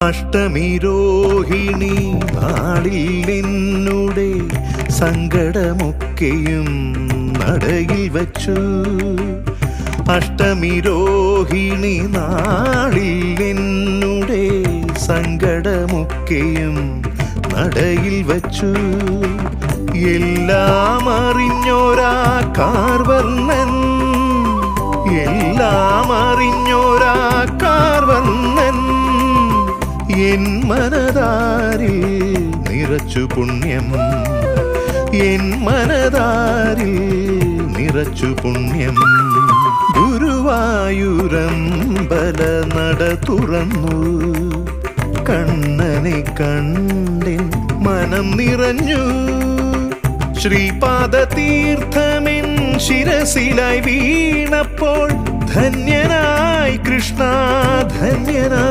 അഷ്ടമി രോഹിണി നാളിൽ നിന്നുടെ സങ്കടമൊക്കെയും നടയിൽ വച്ചു. അഷ്ടമിരോഹിണി നാളിൽ നിന്നൂടെ സങ്കടമൊക്കെയും നടയിൽ വച്ചു. എല്ലാം അറിഞ്ഞോരാ കാർവർണൻ എൻ മനതാരിൽ നിറച്ചു പുണ്യം. എൻ മനതാരിൽ നിറച്ചു പുണ്യം. ഗുരുവായൂരമ്പല നട തുറന്നു. കണ്ണനെ കണ്ടിൻ മനം നിറഞ്ഞു. ശ്രീപാദ തീർത്ഥമെൻ ശിരസിലായി വീണപ്പോൾ ധന്യനായി കൃഷ്ണ ധന്യനായി